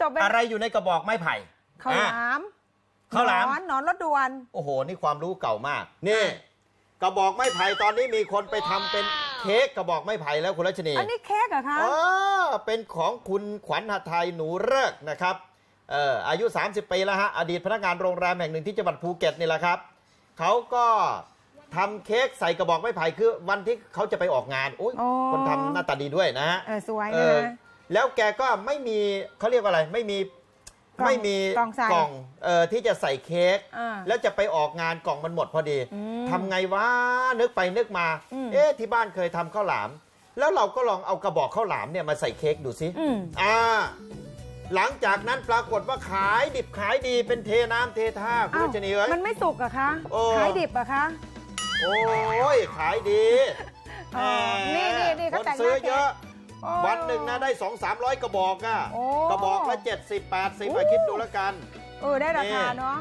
จบไปอะไรอยู่ในกระบอกไม้ไผ่ข้าวหอะลามข้าวหลามนอนหนอนรถด่วนโอ้โห นี่ความรู้เก่ามาก นี่กระบอกไม้ไผ่ตอนนี้มีคนไปทำเป็นเค้กกระบอกไม้ไผ่แล้วคุณรัชนีอันนี้เค้กเหรอคะเออเป็นของคุณขวัญหทัยหนูเลิกษ์นะครับเอออายุ 30 ปีแล้วฮะ อดีตพนักงานโรงแรมแห่งหนึ่งที่จังหวัดภูเก็ตนี่แหละครับเขาก็ทำเค้กใส่กระบอกไม้ไผ่คือวันที่เขาจะไปออกงานโอ้ยอ๋อคนทำหน้าตาดีด้วยนะฮะเออสวยเอนะอ แล้วแกก็ไม่มีเขาเรียกว่าอะไรไม่มีกล่องไม่มีกล่องใส่กล่องเอ่อที่จะใส่เค้กอ่าแล้วจะไปออกงานกล่องมันหมดพอดีอืมทำไงวะนึกไปนึกมา อืมเอ๊ะที่บ้านเคยทำข้าวหลาม แล้วเราก็ลองเอากระบอกข้าวหลามเนี่ยมาใส่เค้กดูสิอืม อ่า หลังจากนั้นปรากฏว่าขายดิบขายดีเป็นเทน้ำเทท่าคุณอ้าวรัชนีเอ้ย มันไม่สุกเหรอะคะโอ้ขายดิบเหรอะคะโอ้ยขายดีเออนี่นี่นี่คเขานแต่งหซื้อน้าเยเค้อะกโอ้ วันหนึ่งนะได้2 3 0 0กระบอกอะโอ้ กระบอกละ70 80โอ้มาคิดดูแล้วกัน เออได้ราคาเนาะ